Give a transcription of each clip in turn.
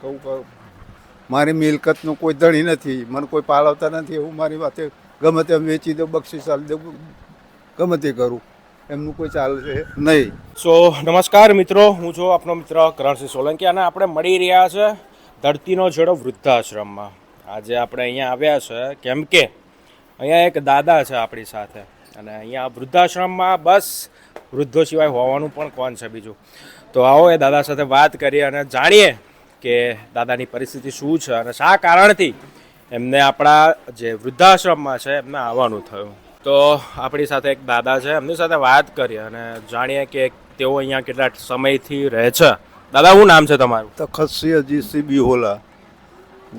કહું કહું મારી મિલકતનો કોઈ ધણી નથી મને કોઈ પાલવતા નથી એવું મારી વાતે ગમે તે વેચી દઉં બક્ષીસ આલી દઉં ગમે તે કરું. એમનું કોઈ ચાલશે નહીં. સો નમસ્કાર મિત્રો હું છું આપનો મિત્ર કરણસિંહ સોલંકી અને આપણે મળી રહ્યા છે ધરતીનો છેડો વૃદ્ધાશ્રમમાં. આજે આપણે અહીંયા આવ્યા છે કેમ કે અહીંયા એક દાદા છે આપણી સાથે અને અહીંયા વૃદ્ધાશ્રમમાં બસ વૃદ્ધો સિવાય હોવાનું પણ કોણ છે બીજું? તો આવો એ દાદા સાથે વાત કરીએ અને જાણીએ કે દાદાની પરિસ્થિતિ શું છે અને શા કારણથી એમને આપણા જે વૃદ્ધાશ્રમમાં છે એમને આવવાનું થયું. તો આપણી સાથે એક દાદા છે એમની સાથે વાત કરીએ અને જાણીએ કે તેઓ અહીંયા કેટલા સમયથી રહે છે. દાદા શું નામ છે તમારું? તખતસિંહ અજીતસિંહ બિહોલા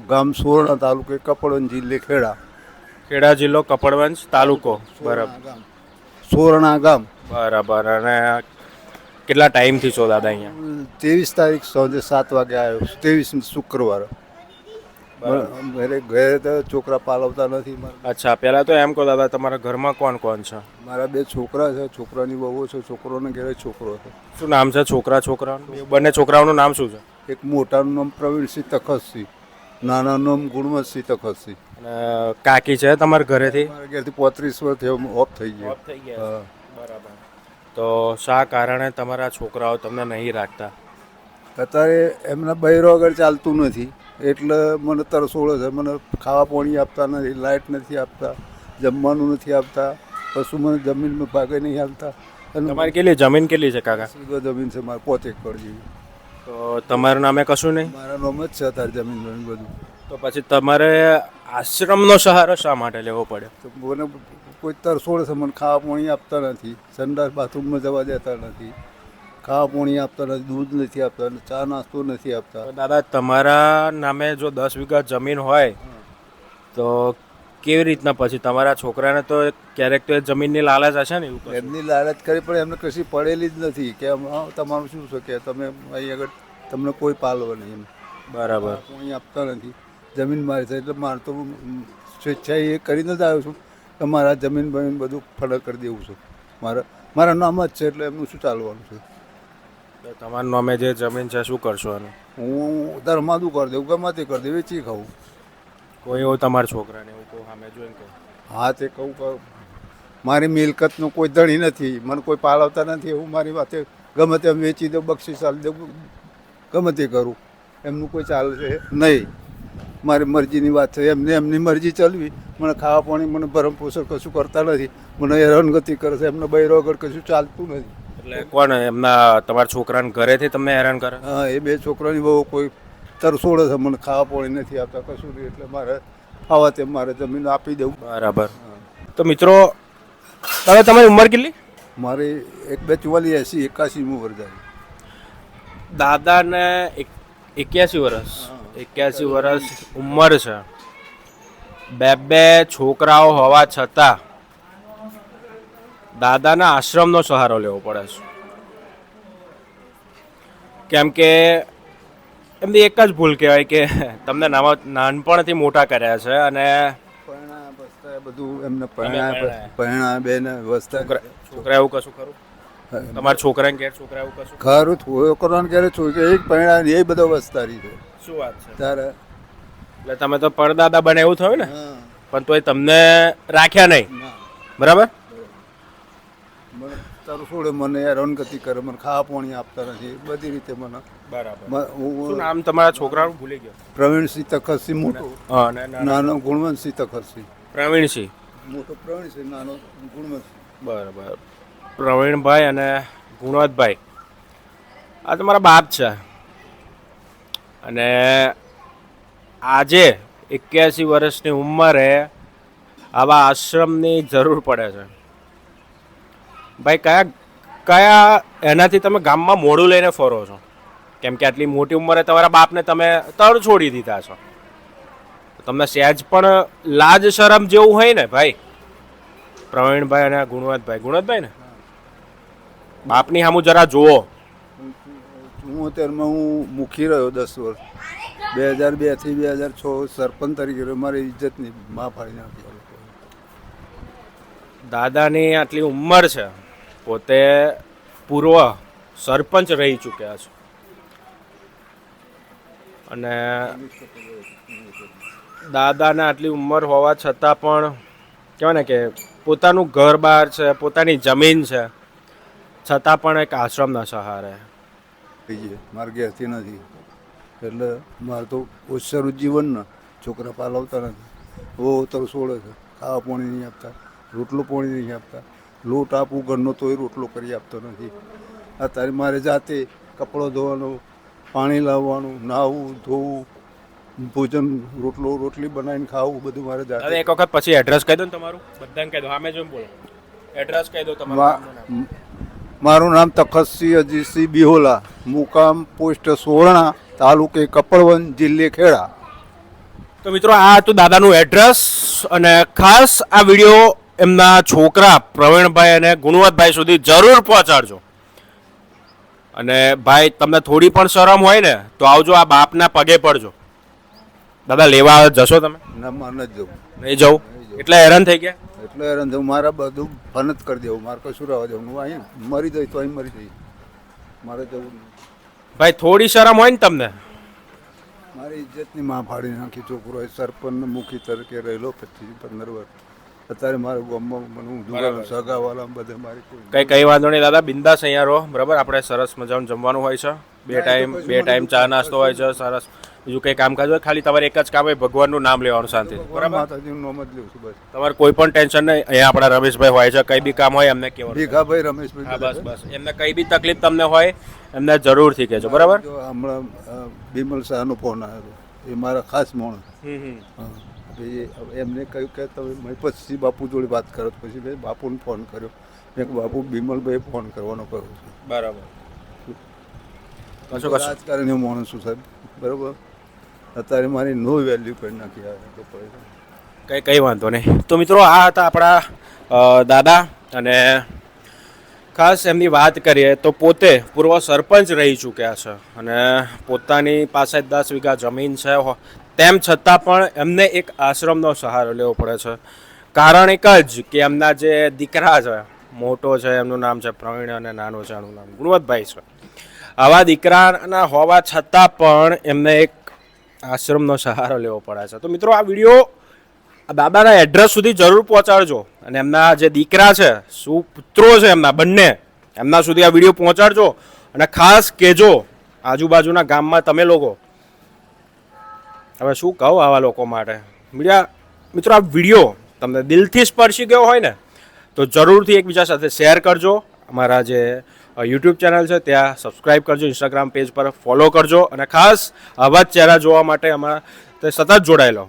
ગામ સુવર્ણ તાલુકે કપડવંજ જિલ્લે ખેડા. ખેડા જિલ્લો કપડવંજ તાલુકો બરાબર. સુવર્ણા ગામ. બરાબર. અને કેટલા ટાઈમથી છો દાદા અહીંયા? ત્રેવીસ તારીખ સાંજે સાત વાગે આવ્યો ત્રેવીસ શુક્રવાર. ઘરે ઘરે તો છોકરા પાલવતા નથી અચ્છા પહેલાં તો એમ કહો દાદા તમારા ઘરમાં કોણ કોણ છે? મારા બે છોકરા છે છોકરાની બહુ છે છોકરોને ઘરે છોકરો છે. શું નામ છે છોકરા છોકરાનું? બંને છોકરાઓનું નામ શું છે? એક મોટાનું નામ પ્રવીણસિંહ તખતસિંહ નાનાનું નામ ગુણવંતસિંહ તખતસિંહ. અને કાકી છે તમારા ઘરેથી? મારા ઘેરથી પોત્રીસ વર્ષ ઓફ થઈ ગયો. થઈ હા. બરાબર. તો શા કારણે તમારા છોકરાઓ તમને નહીં રાખતા? અત્યારે એમના બૈરો આગળ ચાલતું નથી. એટલે મને તરસોડે છે. મને ખાવા પાણી આપતા નથી લાઇટ નથી આપતા જમવાનું નથી આપતા પશુ મને જમીનમાં ભાગે નહીં આપતા તમારી કેટલી જમીન કેટલી છે કાકા? સીધો જમીન છે મારે પોતે એકર જેવી. તો તમારું નામે કશું નહીં? મારા નામ જ છે અત્યારે જમીન બધું. તો પછી તમારે આશ્રમનો સહારો શા માટે લેવો પડે? તો મને કોઈ તરસોડ છે મને ખાવા પાણી આપતા નથી. સંડાસ બાથરૂમમાં જવા દેતા નથી. ખાવા પાણી આપતા નથી દૂધ નથી આપતા ચા નાસ્તો નથી આપતા. દાદા તમારા નામે જો દસ વીઘા જમીન હોય તો કેવી રીતના પછી? તમારા છોકરાને તો ક્યારેક તો એ જમીનની લાલચ હશે ને એવું એમની લાલચ કરી પણ એમને કશી પડેલી જ નથી કે તમારું શું છે કે તમે અહીં આગળ તમને કોઈ પાલવો નહીં એમ. બરાબર. કોઈ આપતા નથી. જમીન મારી છે એટલે મારે તો સ્વેચ્છાએ એ કરીને જ આવ્યો છું. મારા જમીન બમીન બધું ફળ કરી દેવું છે. મારા મારા નામ જ છે એટલે એમનું શું ચાલવાનું છે? તમારા નામે જે જમીન છે શું કરશો એનું? હું ધર્માદું કરી દઉં ગમે તે કરી દઉં વેચી ખાઉં કોઈ એવું તમારા છોકરાને એવું કહું સામે જોઈને કહું. હા તે કહું કે મારી મિલકતનું કોઈ ધણી નથી મને કોઈ પાલવતા નથી એવું મારી વાતે ગમે તેમ વેચી દઉં બક્ષી આલી દઉં ગમે તે કરું. એમનું કોઈ ચાલશે નહીં. મારી મરજીની વાત છે એમને એમની મરજી ચલવી. મને ખાવા પાણી મને ભરમ પોષણ કશું કરતા નથી. મને હેરાનગતિ કરે છે. એમને બૈરો આગળ કશું ચાલતું નથી. એટલે કોણ એમના તમારા છોકરાને ઘરેથી તમને હેરાન કરે? હા એ બે છોકરાની બહુ કોઈ તરસોડે છે મને ખાવા પાણી નથી આપતા કશું નહીં એટલે મારે આવા તેમ મારે જમીન આપી દેવું. બરાબર. તો મિત્રો હવે તમારી ઉંમર કેટલી? મારી એક બે ચુવાલીસ એસી એકાસીમું વર્ષ દાદાને એક- એક્યાસી વર્ષ એક્યાસી વર્ષ ઉંમર છે. બે બે છોકરાઓ હોવા છતાં દાદાના આશ્રમનો સહારો લેવો પડે છે. કેમ કે એમની એક જ ભૂલ કહેવાય કે તમને નામાં નાનપણથી મોટા કર્યા છે અને બધું એમને પરણાયા. પરણા પરણા બેન વસ્તા છોકરા એવું કશું ખરું? તમારા છોકરાને ઘેર છોકરા એવું કશું? ખરું કરવાનું ક્યારે છોકરી એક પરણા એ બધો વસ્તારી છે. શું વાત છે? તારે એટલે તમે તો પરદાદા બને એવું થયું ને? પણ તોય તમને રાખ્યા નહીં. બરાબર? તારું છોડે મને હેરાનગતિ કરે મને ખાવા પાણી આપતા નથી બધી રીતે મને. બરાબર. હું નામ તમારા છોકરાનું? ભૂલી ગયો. પ્રવીણસિંહ તખતસિંહ મોટો. નાનો ગુણવંતસિંહ તખતસિંહ. પ્રવીણસિંહ. મોટો પ્રવીણસિંહ નાનો ગુણવંતસિંહ. બરાબર. પ્રવીણભાઈ અને ગુણવંતભાઈ. આ તમારા બાપ છે. અને આજે એક્યાસી વર્ષની ઉંમરે આવા આશ્રમની જરૂર પડે છે. ભાઈ, કયા કયા એનાથી તમે ગામમાં મોડું લઈને ફરો છો? કેમ કે આટલી મોટી ઉંમરે તમારા બાપને તમે તળ છોડી દીધા છો. તમને સહેજ પણ લાજ શરમ જેવું હોય ને ભાઈ? પ્રવીણભાઈ અને ગુણવંતભાઈ ગુણવંતભાઈ. ને બાપની સામું જરા જુઓ. અત્યારમાં હું મુખી રહ્યો દસ વર્ષ. બે હજાર બેથી બે હજાર છ સરપંચ તરીકે મારી ઇજ્જતની મા ફાડી નાખી દાદાની આટલી ઉંમર છે. પોતે પૂર્વ સરપંચ રહી ચૂક્યા છે. અને દાદાને આટલી ઉંમર હોવા છતાં પણ કહેવાય ને કે પોતાનું ઘર બહાર છે પોતાની જમીન છે છતાં પણ એક આશ્રમના સહારે. મારે ઘેરથી નથી. એટલે મારે તો ઓછારું જીવન ને છોકરા પાલવતા નથી. ઓ તો છોડે છે. ખાવા પાણી નહીં આપતા રોટલો પાણી નહીં આપતા. લોટ આપું ઘરનો તોય રોટલો કરી આપતો નથી. અત્યારે મારે જાતે કપડો ધોવાનો પાણી લાવવાનું નાહવું ધોવું ભોજન રોટલો રોટલી બનાવીને ખાવું બધું મારે જાતે. એક વખત પછી એડ્રેસ કહી દો ને તમારું. બધાને કહી દો. સામે જોઈને બોલો. એડ્રેસ કહી દો તમારું. મારું નામ તખતસિંહ અજીતસિંહ બિહોલા. મુકામ પોસ્ટ સોરણા તાલુકે કપડવન જિલ્લે ખેડા. તો મિત્રો આ હતું દાદાનું એડ્રેસ અને ખાસ આ વીડિયો એમના છોકરા પ્રવીણભાઈ અને ગુણવતભાઈ સુધી જરૂર પહોંચાડજો. અને ભાઈ તમને થોડી પણ શરમ હોય ને તો આવજો આ બાપના પગે પડજો. દાદા લેવા જશો તમે? નહીં જવું? એટલે હેરાન થઈ ગયા? એટલે હેરાન થયું. મારે બધું ફનત કરી દેવું. મારે કશું રહેવા દેવું. હું અહીં મરી જઈ તો અહીં મરી જઈ મારે જવું નહીં. ભાઈ, થોડી શરમ હોય ને તમને? મારી ઇજ્જતની માં ફાડી નાખી છોકરો સરપંચ મુખી તરીકે રહેલો પછી પંદર વર્ષ. અત્યારે મારું ગામમાં મને હું દુકાન સગાવાલા બધે મારી કઈ કઈ વાંધો નહીં દાદા બિંદાસ અહીંયા રહો બરાબર? આપણે સરસ મજાનું જમવાનું હોય છે. બે ટાઈમ બે ટાઈમ ચા નાસ્તો હોય છે સરસ. બીજું કંઈ કામકાજ હોય? ખાલી તમારે એક જ કામ હોય ભગવાનનું નામ લેવાનું શાંતિ બરાબર? માતાજીનું નામ જ છું બસ. તમારે કોઈ પણ ટેન્શન નહીં અહીંયા આપણા રમેશભાઈ હોય છે કઈ બી કામ હોય એમને કહેવાનું. ભીખાભાઈ હા રમેશભાઈ બસ બસ. એમને કઈ બી તકલીફ તમને હોય એમને જરૂરથી કહેજો બરાબર? હમણાં બિમલ શાહનો ફોન આવ્યો એ મારા ખાસ મોણ હમ હમ. પછી એમને કહ્યું કે તમે મેં પછી બાપુ જોડે વાત કરો. પછી મેં બાપુને ફોન કર્યો. મેં બાપુ બિમલભાઈ ફોન કરવાનો કહ્યું છું. બરાબર. રાજકારણીઓ માણસ છું સાહેબ. બરાબર? અત્યારે મારી નો વેલ્યુ કરી નાખી આવે કંઈ કઈ વાંધો નહીં. તો મિત્રો આ હતા આપણા દાદા અને ખાસ એમની વાત કરીએ તો પોતે પૂર્વ સરપંચ રહી ચૂક્યા છે અને પોતાની પાસે દસ વીઘા જમીન છે. તેમ છતાં પણ એમને એક આશ્રમનો સહારો લેવો પડે છે. કારણ એક જ કે એમના જે દીકરા છે, મોટો છે, એમનું નામ છે પ્રવીણ અને નાનો છે, એનું નામ ગુણવતભાઈ છે. આવા દીકરાના હોવા છતાં પણ એમને એક આશ્રમનો સહારો લેવો પડે છે. તો મિત્રો, આ વીડિયો આ દાદાના એડ્રેસ સુધી જરૂર પહોંચાડજો અને એમના જે દીકરા છે, સુપુત્રો છે એમના બંને, એમના સુધી આ વીડિયો પહોંચાડજો અને ખાસ કહેજો, આજુબાજુના ગામમાં તમે લોકો હવે શું કહું આવા લોકો માટે? મીડિયા, મિત્રો, આ વીડિયો તમને દિલથી સ્પર્શી ગયો હોય ને, તો જરૂરથી એકબીજા સાથે શેર કરજો. અમારા જે યુટ્યુબ ચેનલ છે, ત્યાં સબસ્ક્રાઈબ કરજો ઇન્સ્ટાગ્રામ પેજ પર ફોલો કરજો. અને ખાસ આવા જ ચહેરા જોવા માટે અમારા સતત જોડાયેલો.